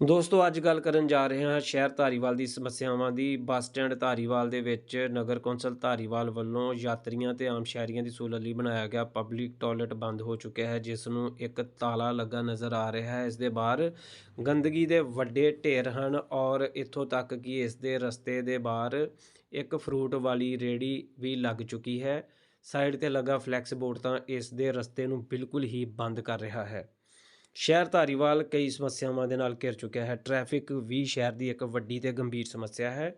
ਦੋਸਤੋ, ਅੱਜ ਗੱਲ ਕਰਨ ਜਾ ਰਹੇ ਹਾਂ ਸ਼ਹਿਰ ਧਾਰੀਵਾਲ ਦੀ ਸਮੱਸਿਆਵਾਂ ਦੀ। ਬੱਸ ਸਟੈਂਡ ਧਾਰੀਵਾਲ ਦੇ ਵਿੱਚ ਨਗਰ ਕੌਂਸਲ ਧਾਰੀਵਾਲ ਵੱਲੋਂ ਯਾਤਰੀਆਂ ਤੇ ਆਮ ਸ਼ਹਿਰੀਆਂ ਦੀ ਸਹੂਲਤ ਲਈ ਬਣਾਇਆ ਗਿਆ ਪਬਲਿਕ ਟਾਇਲਟ ਬੰਦ ਹੋ ਚੁੱਕਿਆ ਹੈ, ਜਿਸ ਨੂੰ ਇੱਕ ਤਾਲਾ ਲੱਗਾ ਨਜ਼ਰ ਆ ਰਿਹਾ ਹੈ। ਇਸ ਦੇ ਬਾਹਰ ਗੰਦਗੀ ਦੇ ਵੱਡੇ ਢੇਰ ਹਨ ਔਰ ਇੱਥੋਂ ਤੱਕ ਕਿ ਇਸ ਦੇ ਰਸਤੇ ਦੇ ਬਾਹਰ ਇੱਕ ਫਰੂਟ ਵਾਲੀ ਰੇੜੀ ਵੀ ਲੱਗ ਚੁੱਕੀ ਹੈ। ਸਾਈਡ ਤੇ ਲੱਗਾ ਫਲੈਕਸ ਬੋਰਡ ਤਾਂ ਇਸ ਦੇ ਰਸਤੇ ਨੂੰ ਬਿਲਕੁਲ ਹੀ ਬੰਦ ਕਰ ਰਿਹਾ ਹੈ। ਸ਼ਹਿਰ ਧਾਰੀਵਾਲ ਕਈ ਸਮੱਸਿਆਵਾਂ ਦੇ ਨਾਲ ਘਿਰ ਚੁੱਕਿਆ ਹੈ। ਟ੍ਰੈਫਿਕ ਵੀ ਸ਼ਹਿਰ ਦੀ ਇੱਕ ਵੱਡੀ ਤੇ ਗੰਭੀਰ ਸਮੱਸਿਆ ਹੈ।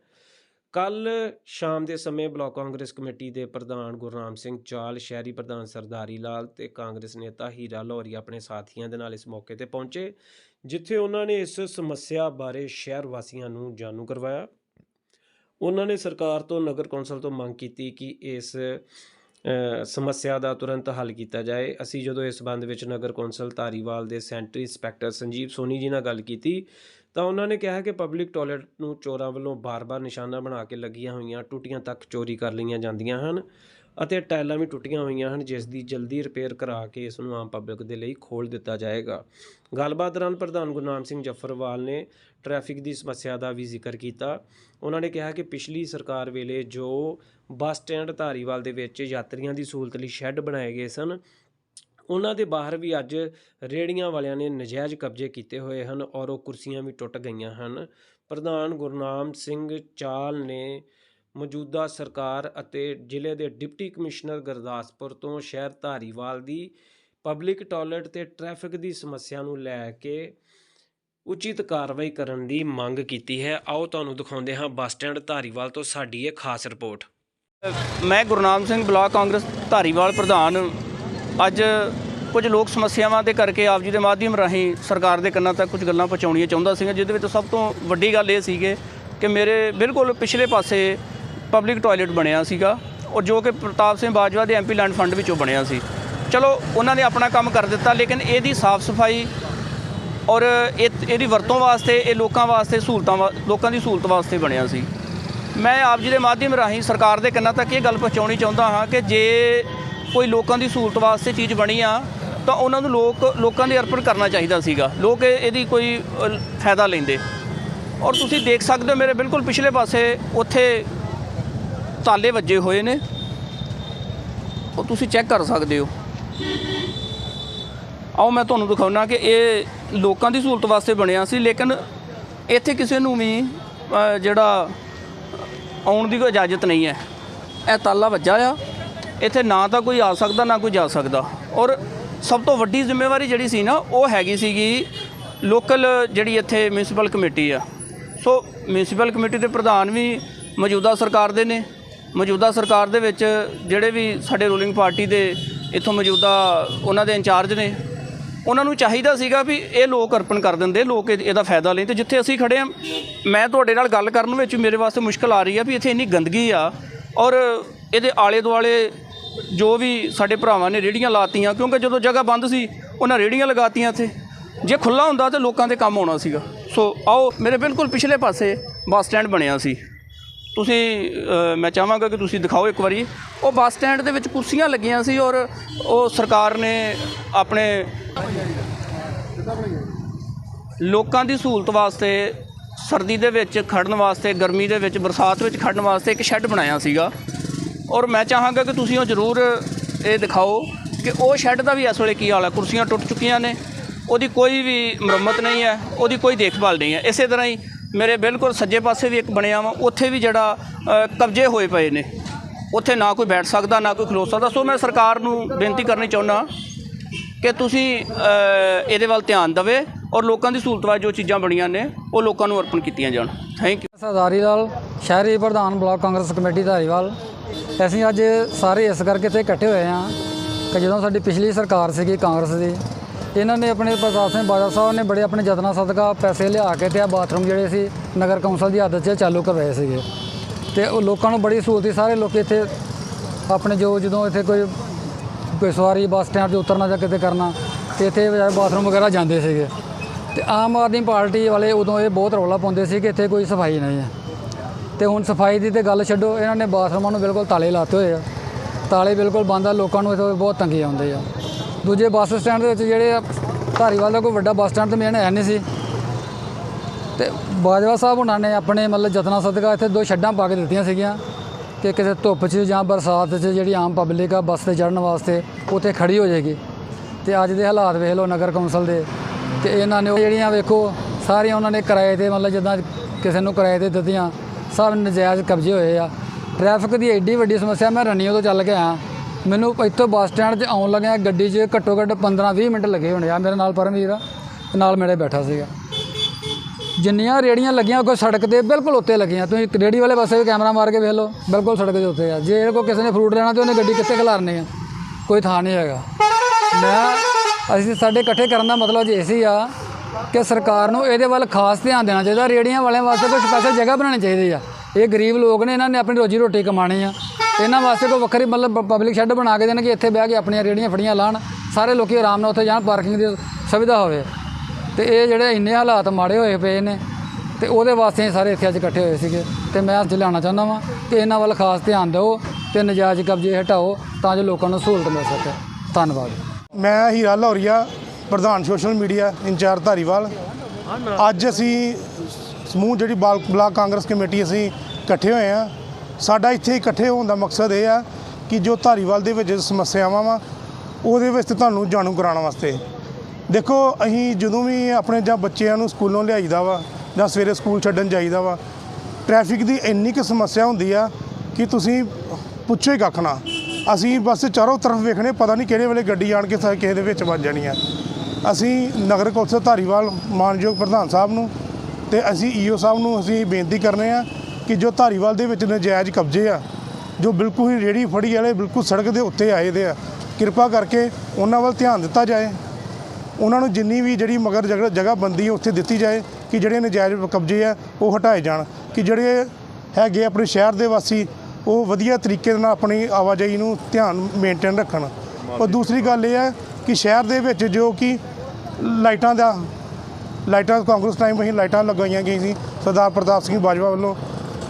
ਕੱਲ ਸ਼ਾਮ ਦੇ ਸਮੇਂ ਬਲਾਕ ਕਾਂਗਰਸ ਕਮੇਟੀ ਦੇ ਪ੍ਰਧਾਨ ਗੁਰਨਾਮ ਸਿੰਘ ਚਾਲ, ਸ਼ਹਿਰੀ ਪ੍ਰਧਾਨ ਸਰਦਾਰੀ ਲਾਲ ਤੇ ਕਾਂਗਰਸ ਨੇਤਾ ਹੀਰਾ ਲਾਹੌਰੀ ਆਪਣੇ ਸਾਥੀਆਂ ਦੇ ਨਾਲ ਇਸ ਮੌਕੇ ਤੇ ਪਹੁੰਚੇ, ਜਿੱਥੇ ਉਹਨਾਂ ਨੇ ਇਸ ਸਮੱਸਿਆ ਬਾਰੇ ਸ਼ਹਿਰ ਵਾਸੀਆਂ ਨੂੰ ਜਾਣੂ ਕਰਵਾਇਆ। ਉਹਨਾਂ ਨੇ ਸਰਕਾਰ ਤੋਂ, ਨਗਰ ਕੌਂਸਲ ਤੋਂ ਮੰਗ ਕੀਤੀ ਕਿ ਇਸ ਸਮੱਸਿਆ ਦਾ ਤੁਰੰਤ ਹੱਲ ਕੀਤਾ ਜਾਏ। ਅਸੀਂ ਜਦੋਂ ਇਸ ਸੰਬੰਧ ਵਿੱਚ ਨਗਰ ਕੌਂਸਲ ਧਾਰੀਵਾਲ ਦੇ ਸੈਂਟਰੀ ਇੰਸਪੈਕਟਰ ਸੰਜੀਵ ਸੋਨੀ ਜੀ ਨਾਲ ਗੱਲ ਕੀਤੀ, ਤਾਂ ਉਹਨਾਂ ਨੇ ਕਿਹਾ ਕਿ ਪਬਲਿਕ ਟਾਇਲਟ ਨੂੰ ਚੋਰਾਂ ਵੱਲੋਂ ਬਾਰ-ਬਾਰ ਨਿਸ਼ਾਨਾ ਬਣਾ ਕੇ ਲੱਗੀਆਂ ਹੋਈਆਂ ਟੁੱਟੀਆਂ ਤੱਕ ਚੋਰੀ ਕਰ ਲਈਆਂ ਜਾਂਦੀਆਂ ਹਨ। ਅਤੇ ਟਾਇਲਾਂ ਵੀ ਟੁੱਟੀਆਂ ਹੋਈਆਂ ਹਨ, ਜਿਸ ਦੀ ਜਲਦੀ ਰਿਪੇਅਰ ਕਰਾ ਕੇ ਇਸ ਨੂੰ ਆਮ ਪਬਲਿਕ ਦੇ ਲਈ ਖੋਲ੍ਹ ਦਿੱਤਾ ਜਾਏਗਾ। ਗੱਲਬਾਤ ਦੌਰਾਨ ਪ੍ਰਧਾਨ ਗੁਰਨਾਮ ਸਿੰਘ ਜੱਫਰਵਾਲ ਨੇ ਟ੍ਰੈਫਿਕ ਦੀ ਸਮੱਸਿਆ ਦਾ ਵੀ ਜ਼ਿਕਰ ਕੀਤਾ। ਉਹਨਾਂ ਨੇ ਕਿਹਾ ਕਿ ਪਿਛਲੀ ਸਰਕਾਰ ਵੇਲੇ ਜੋ ਬੱਸ ਸਟੈਂਡ ਧਾਰੀਵਾਲ ਦੇ ਵਿੱਚ ਯਾਤਰੀਆਂ ਦੀ ਸਹੂਲਤ ਲਈ ਸ਼ੈੱਡ ਬਣਾਏ ਗਏ ਸਨ, ਉਹਨਾਂ ਦੇ ਬਾਹਰ ਵੀ ਅੱਜ ਰੇੜੀਆਂ ਵਾਲਿਆਂ ਨੇ ਨਜਾਇਜ਼ ਕਬਜ਼ੇ ਕੀਤੇ ਹੋਏ ਹਨ ਔਰ ਉਹ ਕੁਰਸੀਆਂ ਵੀ ਟੁੱਟ ਗਈਆਂ ਹਨ। ਪ੍ਰਧਾਨ ਗੁਰਨਾਮ ਸਿੰਘ ਚਾਲ ਨੇ ਮੌਜੂਦਾ ਸਰਕਾਰ ਅਤੇ ਜ਼ਿਲ੍ਹੇ ਦੇ ਡਿਪਟੀ ਕਮਿਸ਼ਨਰ ਗੁਰਦਾਸਪੁਰ ਤੋਂ ਸ਼ਹਿਰ ਧਾਰੀਵਾਲ ਦੀ ਪਬਲਿਕ ਟਾਇਲਟ ਤੇ ਟ੍ਰੈਫਿਕ ਦੀ ਸਮੱਸਿਆ ਨੂੰ ਲੈ ਕੇ ਉਚਿਤ ਕਾਰਵਾਈ ਕਰਨ ਦੀ ਮੰਗ ਕੀਤੀ ਹੈ। ਆਓ ਤੁਹਾਨੂੰ ਦਿਖਾਉਂਦੇ ਹਾਂ ਬੱਸ ਸਟੈਂਡ ਧਾਰੀਵਾਲ ਤੋਂ ਸਾਡੀ ਇਹ ਖਾਸ ਰਿਪੋਰਟ। ਮੈਂ ਗੁਰਨਾਮ ਸਿੰਘ ਬਲਾਕ ਕਾਂਗਰਸ ਧਾਰੀਵਾਲ ਪ੍ਰਧਾਨ। ਅੱਜ ਕੁਝ ਲੋਕ ਸਮੱਸਿਆਵਾਂ ਦੇ ਕਰਕੇ ਆਪ ਜੀ ਦੇ ਮਾਧਿਅਮ ਰਾਹੀਂ ਸਰਕਾਰ ਦੇ ਕੰਨਾਂ ਤੱਕ ਕੁਝ ਗੱਲਾਂ ਪਹੁੰਚਾਉਣੀਆਂ ਚਾਹੁੰਦਾ ਸੀਗਾ, ਜਿਹਦੇ ਵਿੱਚ ਸਭ ਤੋਂ ਵੱਡੀ ਗੱਲ ਇਹ ਸੀਗੇ ਕਿ ਮੇਰੇ ਬਿਲਕੁਲ ਪਿਛਲੇ ਪਾਸੇ ਪਬਲਿਕ ਟਾਇਲਟ ਬਣਿਆ ਸੀਗਾ ਔਰ ਜੋ ਕਿ ਪ੍ਰਤਾਪ ਸਿੰਘ ਬਾਜਵਾ ਦੇ ਐਮਪੀ ਲੈਂਡ ਫੰਡ ਵਿੱਚੋਂ ਬਣਿਆ ਸੀ। ਚਲੋ, ਉਹਨਾਂ ਨੇ ਆਪਣਾ ਕੰਮ ਕਰ ਦਿੱਤਾ, ਲੇਕਿਨ ਇਹਦੀ ਸਾਫ਼ ਸਫ਼ਾਈ ਔਰ ਇਹ, ਇਹਦੀ ਵਰਤੋਂ ਵਾਸਤੇ, ਇਹ ਲੋਕਾਂ ਵਾਸਤੇ ਸਹੂਲਤਾਂ ਵਾ- ਲੋਕਾਂ ਦੀ ਸਹੂਲਤ ਵਾਸਤੇ ਬਣਿਆ ਸੀ। ਮੈਂ ਆਪ ਜੀ ਦੇ ਮਾਧਿਅਮ ਰਾਹੀਂ ਸਰਕਾਰ ਦੇ ਕੰਨਾਂ ਤੱਕ ਇਹ ਗੱਲ ਪਹੁੰਚਾਉਣੀ ਚਾਹੁੰਦਾ ਹਾਂ ਕਿ ਜੇ ਕੋਈ ਲੋਕਾਂ ਦੀ ਸਹੂਲਤ ਵਾਸਤੇ ਚੀਜ਼ ਬਣੀ ਆ, ਤਾਂ ਉਹਨਾਂ ਨੂੰ ਲੋਕ, ਲੋਕਾਂ ਦੇ ਅਰਪਣ ਕਰਨਾ ਚਾਹੀਦਾ ਸੀਗਾ। ਲੋਕ ਇਹਦੀ ਕੋਈ ਫਾਇਦਾ ਲੈਂਦੇ। ਔਰ ਤੁਸੀਂ ਦੇਖ ਸਕਦੇ ਹੋ ਮੇਰੇ ਬਿਲਕੁਲ ਪਿਛਲੇ ਪਾਸੇ ਉੱਥੇ ਤਾਲੇ ਵੱਜੇ ਹੋਏ ਨੇ। ਉਹ ਤੁਸੀਂ ਚੈੱਕ ਕਰ ਸਕਦੇ ਹੋ। ਆਓ ਮੈਂ ਤੁਹਾਨੂੰ ਦਿਖਾਉਣਾ ਕਿ ਇਹ ਲੋਕਾਂ ਦੀ ਸਹੂਲਤ ਵਾਸਤੇ ਬਣਿਆ ਸੀ, ਲੇਕਿਨ ਇੱਥੇ ਕਿਸੇ ਨੂੰ ਵੀ ਜਿਹੜਾ ਆਉਣ ਦੀ ਕੋਈ ਇਜਾਜ਼ਤ ਨਹੀਂ ਹੈ। ਇਹ ਤਾਲਾ ਵੱਜਾ ਆ। ਇੱਥੇ ਨਾ ਤਾਂ ਕੋਈ ਆ ਸਕਦਾ, ਨਾ ਕੋਈ ਜਾ ਸਕਦਾ। ਔਰ ਸਭ ਤੋਂ ਵੱਡੀ ਜ਼ਿੰਮੇਵਾਰੀ ਜਿਹੜੀ ਸੀ ਨਾ, ਉਹ ਹੈਗੀ ਸੀਗੀ ਲੋਕਲ ਜਿਹੜੀ ਇੱਥੇ ਮਿਊਨਿਸਪਲ ਕਮੇਟੀ ਆ। ਸੋ ਮਿਊਨਿਸਪਲ ਕਮੇਟੀ ਦੇ ਪ੍ਰਧਾਨ ਵੀ ਮੌਜੂਦਾ ਸਰਕਾਰ ਦੇ ਨੇ। ਮੌਜੂਦਾ ਸਰਕਾਰ ਦੇ ਵਿੱਚ ਜਿਹੜੇ ਵੀ ਸਾਡੇ ਰੂਲਿੰਗ ਪਾਰਟੀ ਦੇ ਇੱਥੋਂ ਮੌਜੂਦਾ ਉਹਨਾਂ ਦੇ ਇੰਚਾਰਜ ਨੇ, ਉਹਨਾਂ ਨੂੰ ਚਾਹੀਦਾ ਸੀਗਾ ਵੀ ਇਹ ਲੋਕ ਅਰਪਣ ਕਰ ਦਿੰਦੇ, ਲੋਕ ਇਹਦਾ ਫਾਇਦਾ ਲੈਣ ਤੇ ਜਿੱਥੇ ਅਸੀਂ ਖੜੇ ਆ ਮੈਂ ਤੁਹਾਡੇ ਨਾਲ ਗੱਲ ਕਰਨ ਵਿੱਚ ਮੇਰੇ ਵਾਸਤੇ ਮੁਸ਼ਕਲ ਆ ਰਹੀ ਆ ਵੀ ਇੱਥੇ ਇੰਨੀ ਗੰਦਗੀ ਆ ਔਰ ਇਹਦੇ ਆਲੇ ਦੁਆਲੇ ਜੋ ਵੀ ਸਾਡੇ ਭਰਾਵਾਂ ਨੇ ਰੇੜੀਆਂ ਲਾਤੀਆਂ, ਕਿਉਂਕਿ ਜਦੋਂ ਜਗ੍ਹਾ ਬੰਦ ਸੀ, ਉਹਨਾਂ ਰੇੜੀਆਂ ਲਗਾਤੀਆਂ ਇੱਥੇ। ਜੇ ਖੁੱਲਾ ਹੁੰਦਾ ਤਾਂ ਲੋਕਾਂ ਦੇ ਕੰਮ ਆਉਣਾ ਸੀਗਾ। ਸੋ ਆਓ, ਮੇਰੇ ਬਿਲਕੁਲ ਪਿਛਲੇ ਪਾਸੇ ਬੱਸ ਸਟੈਂਡ ਬਣਿਆ ਸੀ। ਤੁਸੀਂ ਮੈਂ ਚਾਹਾਂਗਾ ਕਿ ਤੁਸੀਂ ਦਿਖਾਓ ਇੱਕ ਵਾਰੀ। ਉਹ ਬੱਸ ਸਟੈਂਡ ਦੇ ਵਿੱਚ ਕੁਰਸੀਆਂ ਲੱਗੀਆਂ ਸੀ ਔਰ ਉਹ ਸਰਕਾਰ ਨੇ ਆਪਣੇ ਲੋਕਾਂ ਦੀ ਸਹੂਲਤ ਵਾਸਤੇ, ਸਰਦੀ ਦੇ ਵਿੱਚ ਖੜਨ ਵਾਸਤੇ, ਗਰਮੀ ਦੇ ਵਿੱਚ, ਬਰਸਾਤ ਵਿੱਚ ਖੜਨ ਵਾਸਤੇ ਇੱਕ ਸ਼ੈੱਡ ਬਣਾਇਆ ਸੀਗਾ। ਔਰ ਮੈਂ ਚਾਹਾਂਗਾ ਕਿ ਤੁਸੀਂ ਉਹ ਜ਼ਰੂਰ ਇਹ ਦਿਖਾਓ ਕਿ ਉਹ ਸ਼ੈੱਡ ਦਾ ਵੀ ਇਸ ਵੇਲੇ ਕੀ ਹਾਲ ਹੈ। ਕੁਰਸੀਆਂ ਟੁੱਟ ਚੁੱਕੀਆਂ ਨੇ, ਉਹਦੀ ਕੋਈ ਵੀ ਮੁਰੰਮਤ ਨਹੀਂ ਹੈ, ਉਹਦੀ ਕੋਈ ਦੇਖਭਾਲ ਨਹੀਂ ਹੈ। ਇਸੇ ਤਰ੍ਹਾਂ ਹੀ ਮੇਰੇ ਬਿਲਕੁਲ ਸੱਜੇ ਪਾਸੇ ਵੀ ਇੱਕ ਬਣਿਆ ਵਾ, ਉੱਥੇ ਵੀ ਜਿਹੜਾ ਕਬਜ਼ੇ ਹੋਏ ਪਏ ਨੇ। ਉੱਥੇ ਨਾ ਕੋਈ ਬੈਠ ਸਕਦਾ, ਨਾ ਕੋਈ ਖਲੋ ਸਕਦਾ। ਸੋ ਮੈਂ ਸਰਕਾਰ ਨੂੰ ਬੇਨਤੀ ਕਰਨੀ ਚਾਹੁੰਦਾ ਕਿ ਤੁਸੀਂ ਇਹਦੇ ਵੱਲ ਧਿਆਨ ਦੇਵੇ ਔਰ ਲੋਕਾਂ ਦੀ ਸਹੂਲਤ ਵਾਸਤੇ ਜੋ ਚੀਜ਼ਾਂ ਬਣੀਆਂ ਨੇ, ਉਹ ਲੋਕਾਂ ਨੂੰ ਅਰਪਣ ਕੀਤੀਆਂ ਜਾਣ। ਥੈਂਕ ਯੂ ਸਰਦਾਰੀ ਲਾਲ ਸ਼ਹਿਰੀ ਪ੍ਰਧਾਨ ਬਲਾਕ ਕਾਂਗਰਸ ਕਮੇਟੀ, ਧਾਰੀਵਾਲ। ਅਸੀਂ ਅੱਜ ਸਾਰੇ ਇਸ ਕਰਕੇ ਇੱਥੇ ਇਕੱਠੇ ਹੋਏ ਹਾਂ ਕਿ ਜਦੋਂ ਸਾਡੀ ਪਿਛਲੀ ਸਰਕਾਰ ਸੀਗੀ ਕਾਂਗਰਸ ਦੀ ਇਹਨਾਂ ਨੇ ਆਪਣੇ ਪ੍ਰਕਾਸ਼ ਸਿੰਘ ਬਾਜਵਾ ਸਾਹਿਬ ਨੇ ਬੜੇ ਆਪਣੇ ਯਤਨਾਂ ਸਦਕਾ ਪੈਸੇ ਲਿਆ ਕੇ ਤੇ ਆ ਬਾਥਰੂਮ ਜਿਹੜੇ ਸੀ ਨਗਰ ਕੌਂਸਲ ਦੀ ਆਦਤ 'ਚ ਚਾਲੂ ਕਰਵਾਏ ਸੀਗੇ। ਤੇ ਉਹ ਲੋਕਾਂ ਨੂੰ ਬੜੀ ਸਹੂਲਤ ਸੀ। ਸਾਰੇ ਲੋਕ ਇੱਥੇ ਆਪਣੇ ਜੋ ਜਦੋਂ ਇੱਥੇ ਕੋਈ ਕੋਈ ਸਵਾਰੀ, ਬੱਸ, ਸਟੈਂਡ 'ਤੇ ਉਤਰਨਾ ਜਾਂ ਕਿਤੇ ਕਰਨਾ, ਤੇ ਇੱਥੇ ਬਾਥਰੂਮ ਵਗੈਰਾ ਜਾਂਦੇ ਸੀਗੇ। ਤੇ ਆਮ ਆਦਮੀ ਪਾਰਟੀ ਵਾਲੇ ਉਦੋਂ ਇਹ ਬਹੁਤ ਰੌਲਾ ਪਾਉਂਦੇ ਸੀ ਕਿ ਇੱਥੇ ਕੋਈ ਸਫ਼ਾਈ ਨਹੀਂ ਹੈ। ਤੇ ਹੁਣ ਸਫ਼ਾਈ ਦੀ ਤੇ ਗੱਲ ਛੱਡੋ, ਇਹਨਾਂ ਨੇ ਬਾਥਰੂਮਾਂ ਨੂੰ ਬਿਲਕੁਲ ਤਾਲੇ ਲਾਤੇ ਹੋਏ ਆ। ਤਾਲੇ ਬਿਲਕੁਲ ਬੰਦ ਆ, ਲੋਕਾਂ ਨੂੰ ਇੱਥੇ ਬਹੁਤ ਤੰਗੀ ਆਉਂਦੇ ਆ। ਦੂਜੇ ਬੱਸ ਸਟੈਂਡ ਦੇ ਵਿੱਚ ਜਿਹੜੇ ਧਾਰੀਵਾਲ ਦਾ ਕੋਈ ਵੱਡਾ ਬੱਸ ਸਟੈਂਡ ਤਾਂ ਮੇਨ ਹੈ ਨਹੀਂ ਸੀ। ਤੇ ਬਾਜਵਾ ਸਾਹਿਬ ਉਹਨਾਂ ਨੇ ਆਪਣੇ ਮਤਲਬ ਜਤਨਾ ਸਦਕਾ ਇੱਥੇ ਦੋ ਛੱਡਾਂ ਪਾ ਕੇ ਦਿੱਤੀਆਂ ਸੀਗੀਆਂ ਕਿ ਕਿਸੇ ਧੁੱਪ 'ਚ ਜਾਂ ਬਰਸਾਤ 'ਚ ਜਿਹੜੀ ਆਮ ਪਬਲਿਕ ਆ ਬੱਸ ਤੇ ਚੜ੍ਹਨ ਵਾਸਤੇ ਉੱਥੇ ਖੜੀ ਹੋ ਜਾਏਗੀ। ਤੇ ਅੱਜ ਦੇ ਹਾਲਾਤ ਵੇਖ ਲਓ ਨਗਰ ਕੌਂਸਲ ਦੇ। ਤੇ ਇਹਨਾਂ ਨੇ ਉਹ ਜਿਹੜੀਆਂ ਵੇਖੋ, ਸਾਰੀਆਂ ਉਹਨਾਂ ਨੇ ਕਿਰਾਏ ਤੇ ਮਤਲਬ ਜਿੱਦਾਂ ਕਿਸੇ ਨੂੰ ਕਿਰਾਏ ਤੇ ਦਿੱਤੀਆਂ, ਸਭ ਨਜਾਇਜ਼ ਕਬਜ਼ੇ ਹੋਏ ਆ। ਟ੍ਰੈਫਿਕ ਦੀ ਐਡੀ ਵੱਡੀ ਸਮੱਸਿਆ, ਮੈਂ ਰਣੀਓ ਤੋਂ ਚੱਲ ਕੇ ਆਇਆ। ਮੈਨੂੰ ਇੱਥੋਂ ਬੱਸ ਸਟੈਂਡ 'ਚ ਆਉਣ ਲੱਗਿਆ ਗੱਡੀ 'ਚ ਘੱਟੋ ਘੱਟ 15-20 ਮਿੰਟ ਲੱਗੇ ਹੋਣੇ ਆ, ਮੇਰੇ ਨਾਲ ਪਰਮਵੀਰ ਆ ਤੇ ਨਾਲ ਮੇਰੇ ਬੈਠਾ ਸੀਗਾ। ਜਿੰਨੀਆਂ ਰੇੜੀਆਂ ਲੱਗੀਆਂ ਕੋਈ ਸੜਕ ਦੇ ਬਿਲਕੁਲ ਉੱਤੇ ਲੱਗੀਆਂ, ਤੁਸੀਂ ਰੇੜੀ ਵਾਲੇ ਪਾਸੇ ਵੀ ਕੈਮਰਾ ਮਾਰ ਕੇ ਵੇਖ ਲਓ, ਬਿਲਕੁਲ ਸੜਕ ਦੇ ਉੱਤੇ ਆ। ਜੇ ਕੋਈ ਕਿਸੇ ਨੇ ਫਰੂਟ ਲੈਣਾ ਤੇ ਉਹਨੇ ਗੱਡੀ ਕਿੱਥੇ ਖਿਲਾਰਨੀ ਆ? ਕੋਈ ਥਾਂ ਨਹੀਂ ਹੈਗਾ। ਮੈਂ, ਅਸੀਂ ਸਾਡੇ ਇਕੱਠੇ ਕਰਨ ਦਾ ਮਤਲਬ ਜੇ ਸੀ ਆ ਕਿ ਸਰਕਾਰ ਨੂੰ ਇਹਦੇ ਵੱਲ ਖਾਸ ਧਿਆਨ ਦੇਣਾ ਚਾਹੀਦਾ। ਰੇੜੀਆਂ ਵਾਲਿਆਂ ਵਾਸਤੇ ਕੋਈ ਸਪੈਸ਼ਲ ਜਗ੍ਹਾ ਬਣਾਉਣੀ ਚਾਹੀਦੀ ਆ। ਇਹ ਗਰੀਬ ਲੋਕ ਨੇ, ਇਹਨਾਂ ਨੇ ਆਪਣੀ ਰੋਜੀ ਰੋਟੀ ਕਮਾਣੀ ਆ। ਇਹਨਾਂ ਵਾਸਤੇ ਕੋਈ ਵੱਖਰੀ ਮਤਲਬ ਪਬਲਿਕ ਸ਼ੈੱਡ ਬਣਾ ਕੇ ਦੇਣ ਕਿ ਇੱਥੇ ਬਹਿ ਕੇ ਆਪਣੀਆਂ ਰੇੜੀਆਂ ਫੜੀਆਂ ਲਾਣ, ਸਾਰੇ ਲੋਕੀ ਆਰਾਮ ਨਾਲ ਉੱਥੇ ਜਾਣ ਪਾਰਕਿੰਗ ਦੀ ਸੁਵਿਧਾ ਹੋਵੇ। ਤੇ ਇਹ ਜਿਹੜੇ ਇੰਨੇ ਹਾਲਾਤ ਮਾੜੇ ਹੋਏ ਪਏ ਨੇ, ਤੇ ਉਹਦੇ ਵਾਸਤੇ ਅਸੀਂ ਸਾਰੇ ਇੱਥੇ ਅੱਜ ਇਕੱਠੇ ਹੋਏ ਸੀਗੇ। ਤੇ ਮੈਂ ਅੱਜ ਲਿਆਉਣਾ ਚਾਹੁੰਦਾ ਵਾਂ ਕਿ ਇਹਨਾਂ ਵੱਲ ਖਾਸ ਧਿਆਨ ਦਿਓ ਤੇ ਨਜਾਇਜ਼ ਕਬਜ਼ੇ ਹਟਾਓ ਤਾਂ ਜੋ ਲੋਕਾਂ ਨੂੰ ਸਹੂਲਤ ਮਿਲ ਸਕੇ। ਧੰਨਵਾਦ। ਮੈਂ ਹੀਰਾ ਲੌਰੀਆ, ਪ੍ਰਧਾਨ ਸੋਸ਼ਲ ਮੀਡੀਆ ਇੰਚਾਰਜ ਧਾਰੀਵਾਲ। ਅੱਜ ਅਸੀਂ ਸਮੂਹ ਜਿਹੜੀ ਬਾਲ ਬਲਾਕ ਕਾਂਗਰਸ ਕਮੇਟੀ ਅਸੀਂ ਇਕੱਠੇ ਹੋਏ ਆ। ਸਾਡਾ ਇੱਥੇ ਇਕੱਠੇ ਹੋਣ ਦਾ ਮਕਸਦ ਇਹ ਆ ਕਿ ਜੋ ਧਾਰੀਵਾਲ ਦੇ ਵਿੱਚ ਸਮੱਸਿਆਵਾਂ ਵਾ, ਉਹਦੇ ਵਿੱਚ ਤੁਹਾਨੂੰ ਜਾਣੂ ਕਰਾਉਣ ਵਾਸਤੇ। ਦੇਖੋ, ਅਸੀਂ ਜਦੋਂ ਵੀ ਆਪਣੇ ਜਾਂ ਬੱਚਿਆਂ ਨੂੰ ਸਕੂਲੋਂ ਲਿਆਈਦਾ ਵਾ ਜਾਂ ਸਵੇਰੇ ਸਕੂਲ ਛੱਡਣ ਜਾਈਦਾ ਵਾ, ਟ੍ਰੈਫਿਕ ਦੀ ਇੰਨੀ ਕੁ ਸਮੱਸਿਆ ਹੁੰਦੀ ਆ ਕਿ ਤੁਸੀਂ ਪੁੱਛੋ ਹੀ ਕੱਖ ਨਾ। ਅਸੀਂ ਬਸ ਚਾਰੋਂ ਤਰਫ ਵੇਖਣੇ, ਪਤਾ ਨਹੀਂ ਕਿਹੜੇ ਵੇਲੇ ਗੱਡੀ ਆਣ ਕੇ ਕਿਸੇ ਦੇ ਵਿੱਚ ਵੱਜ ਜਾਣੀ ਆ। ਅਸੀਂ ਨਗਰ ਕੌਂਸਲ ਧਾਰੀਵਾਲ ਮਾਨਯੋਗ ਪ੍ਰਧਾਨ ਸਾਹਿਬ ਨੂੰ ਤੇ ਅਸੀਂ ਈਓ ਸਾਹਿਬ ਨੂੰ ਅਸੀਂ ਬੇਨਤੀ ਕਰਨੇ ਆ ਕਿ ਜੋ ਧਾਰੀਵਾਲ ਦੇ ਵਿੱਚ ਨਜਾਇਜ਼ ਕਬਜ਼ੇ ਆ, ਜੋ ਬਿਲਕੁਲ ਹੀ ਰੇੜੀ ਫੜੀ ਵਾਲੇ ਬਿਲਕੁਲ ਸੜਕ ਦੇ ਉੱਤੇ ਆਏ ਦੇ ਆ, ਕਿਰਪਾ ਕਰਕੇ ਉਹਨਾਂ ਵੱਲ ਧਿਆਨ ਦਿੱਤਾ ਜਾਏ। ਉਹਨਾਂ ਨੂੰ ਜਿੰਨੀ ਵੀ ਜਿਹੜੀ ਮਗਰ ਜਗ੍ਹਾ ਜਗ੍ਹਾ ਬੰਦੀ ਹੈ ਉੱਥੇ ਦਿੱਤੀ ਜਾਏ ਕਿ ਜਿਹੜੇ ਨਜਾਇਜ਼ ਕਬਜ਼ੇ ਆ, ਉਹ ਹਟਾਏ ਜਾਣ। ਕਿ ਜਿਹੜੇ ਹੈਗੇ ਆਪਣੇ ਸ਼ਹਿਰ ਦੇ ਵਾਸੀ, ਉਹ ਵਧੀਆ ਤਰੀਕੇ ਨਾਲ ਆਪਣੀ ਆਵਾਜਾਈ ਨੂੰ ਧਿਆਨ ਮੇਨਟੇਨ ਰੱਖਣ। ਔਰ ਦੂਸਰੀ ਗੱਲ ਇਹ ਹੈ ਕਿ ਸ਼ਹਿਰ ਦੇ ਵਿੱਚ ਜੋ ਕਿ ਲਾਈਟਾਂ ਦਾ, ਲਾਈਟਾਂ ਕਾਂਗਰਸ ਟਾਈਮ ਅਸੀਂ ਲਾਈਟਾਂ ਲਗਾਈਆਂ ਗਈਆਂ ਸੀ, ਸਰਦਾਰ ਪ੍ਰਤਾਪ ਸਿੰਘ ਬਾਜਵਾ ਵੱਲੋਂ।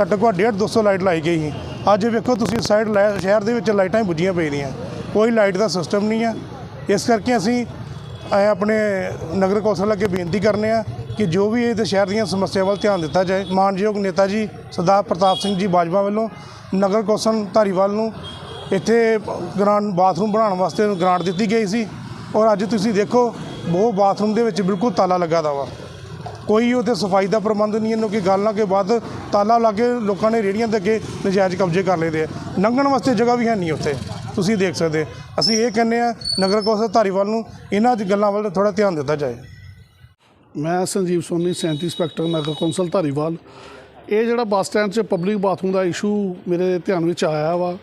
ਘੱਟੋ ਘੱਟ 1.5 200 ਲਾਈਟ ਲਾਈ ਗਈ ਸੀ। ਅੱਜ ਵੇਖੋ ਤੁਸੀਂ ਸਾਈਡ ਸ਼ਹਿਰ ਦੇ ਵਿੱਚ ਲਾਈਟਾਂ ਹੀ ਬੁੱਝੀਆਂ ਪਈਆਂ। ਕੋਈ ਲਾਈਟ ਦਾ ਸਿਸਟਮ ਨਹੀਂ ਆ। ਇਸ ਕਰਕੇ ਅਸੀਂ ਐ ਆਪਣੇ ਨਗਰ ਕੌਂਸਲ ਅੱਗੇ ਬੇਨਤੀ ਕਰਨੇ ਆ ਕਿ ਜੋ ਵੀ ਇਹਦੇ ਸ਼ਹਿਰ ਦੀਆਂ ਸਮੱਸਿਆ ਵੱਲ ਧਿਆਨ ਦਿੱਤਾ ਜਾਏ, ਮਾਨਯੋਗ ਨੇਤਾ ਜੀ, ਸਰਦਾਰ ਪ੍ਰਤਾਪ ਸਿੰਘ ਜੀ ਬਾਜਵਾ ਵੱਲੋਂ, ਨਗਰ ਕੌਂਸਲ ਧਾਰੀਵਾਲ ਨੂੰ ਇੱਥੇ ਗ੍ਰਾਂਟ, ਬਾਥਰੂਮ ਬਣਾਉਣ ਵਾਸਤੇ ਗ੍ਰਾਂਟ ਦਿੱਤੀ ਗਈ ਸੀ। ਔਰ ਅੱਜ ਤੁਸੀਂ ਦੇਖੋ, ਉਹ ਬਾਥਰੂਮ ਦੇ ਵਿੱਚ ਬਿਲਕੁਲ ਤਾਲਾ ਲੱਗਾ ਦਾ ਵਾ। ਕੋਈ ਉੱਥੇ ਸਫ਼ਾਈ ਦਾ ਪ੍ਰਬੰਧ ਨਹੀਂ ਇਹਨੂੰ ਕਿ ਗੱਲ, ਨਾ ਕਿ ਬਾਅਦ ਤਾਲਾ ਲਾ ਕੇ ਲੋਕਾਂ ਨੇ ਰੇੜੀਆਂ ਦੇ ਅੱਗੇ ਨਜਾਇਜ਼ ਕਬਜ਼ੇ ਕਰ ਲਏ ਦੇ ਲੰਘਣ ਵਾਸਤੇ ਜਗ੍ਹਾ ਵੀ ਹੈ ਨਹੀਂ ਉੱਥੇ। ਤੁਸੀਂ ਦੇਖ ਸਕਦੇ ਅਸੀਂ ਇਹ ਕਹਿੰਦੇ ਆ ਨਗਰ ਕੌਂਸਲ ਧਾਰੀਵਾਲ ਨੂੰ ਇਹਨਾਂ ਦੀ ਗੱਲਾਂ ਵੱਲ ਥੋੜਾ ਧਿਆਨ ਦਿੱਤਾ ਜਾਏ। ਮੈਂ ਸੰਜੀਵ ਸੋਨੀ 37 ਇੰਸਪੈਕਟਰ, ਨਗਰ ਕੌਂਸਲ ਧਾਰੀਵਾਲ। ਇਹ ਜਿਹੜਾ ਬੱਸ ਸਟੈਂਡ 'ਚ ਪਬਲਿਕ ਬਾਥਰੂਮ ਦਾ ਇਸ਼ੂ ਮੇਰੇ ਧਿਆਨ ਵਿੱਚ ਆਇਆ ਵਾ।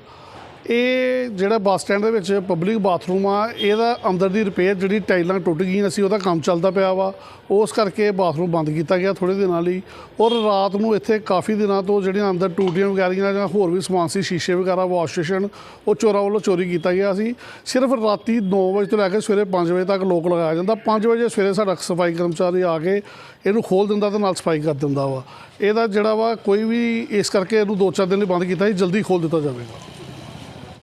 ਇਹ ਜਿਹੜਾ ਬੱਸ ਸਟੈਂਡ ਦੇ ਵਿੱਚ ਪਬਲਿਕ ਬਾਥਰੂਮ ਆ, ਇਹਦਾ ਅੰਦਰ ਦੀ ਰਿਪੇਅਰ ਜਿਹੜੀ ਟਾਈਲਾਂ ਟੁੱਟ ਗਈਆਂ ਸੀ, ਉਹਦਾ ਕੰਮ ਚੱਲਦਾ ਪਿਆ ਵਾ। ਉਸ ਕਰਕੇ ਬਾਥਰੂਮ ਬੰਦ ਕੀਤਾ ਗਿਆ ਥੋੜੇ ਦਿਨਾਂ ਲਈ। ਔਰ ਰਾਤ ਨੂੰ ਇੱਥੇ ਕਾਫੀ ਦਿਨਾਂ ਤੋਂ ਜਿਹੜੀਆਂ ਅੰਦਰ ਟੂਟੀਆਂ ਵਗੈਰੀਆਂ ਜਾਂ ਹੋਰ ਵੀ ਸਮਾਨ ਸੀ, ਸ਼ੀਸ਼ੇ ਵਗੈਰਾ, ਵਾਸ਼ ਸਟੇਸ਼ਨ, ਉਹ ਚੋਰਾਂ ਵੱਲੋਂ ਚੋਰੀ ਕੀਤਾ ਗਿਆ ਸੀ। ਸਿਰਫ ਰਾਤੀ 9 ਵਜੇ ਤੋਂ ਲੈ ਕੇ ਸਵੇਰੇ 5 ਵਜੇ ਤੱਕ ਲੋਕ ਲਗਾਇਆ ਜਾਂਦਾ। 5 ਵਜੇ ਸਵੇਰੇ ਸਾਡਾ ਸਫ਼ਾਈ ਕਰਮਚਾਰੀ ਆ ਕੇ ਇਹਨੂੰ ਖੋਲ ਦਿੰਦਾ ਤੇ ਨਾਲ ਸਫ਼ਾਈ ਕਰ ਦਿੰਦਾ ਵਾ। ਇਹਦਾ ਜਿਹੜਾ ਵਾ, ਕੋਈ ਵੀ ਇਸ ਕਰਕੇ ਇਹਨੂੰ ਦੋ ਚਾਰ ਦਿਨ ਲਈ ਬੰਦ ਕੀਤਾ ਸੀ, ਜਲਦੀ ਖੋਲ ਦਿੱਤਾ ਜਾਵੇਗਾ।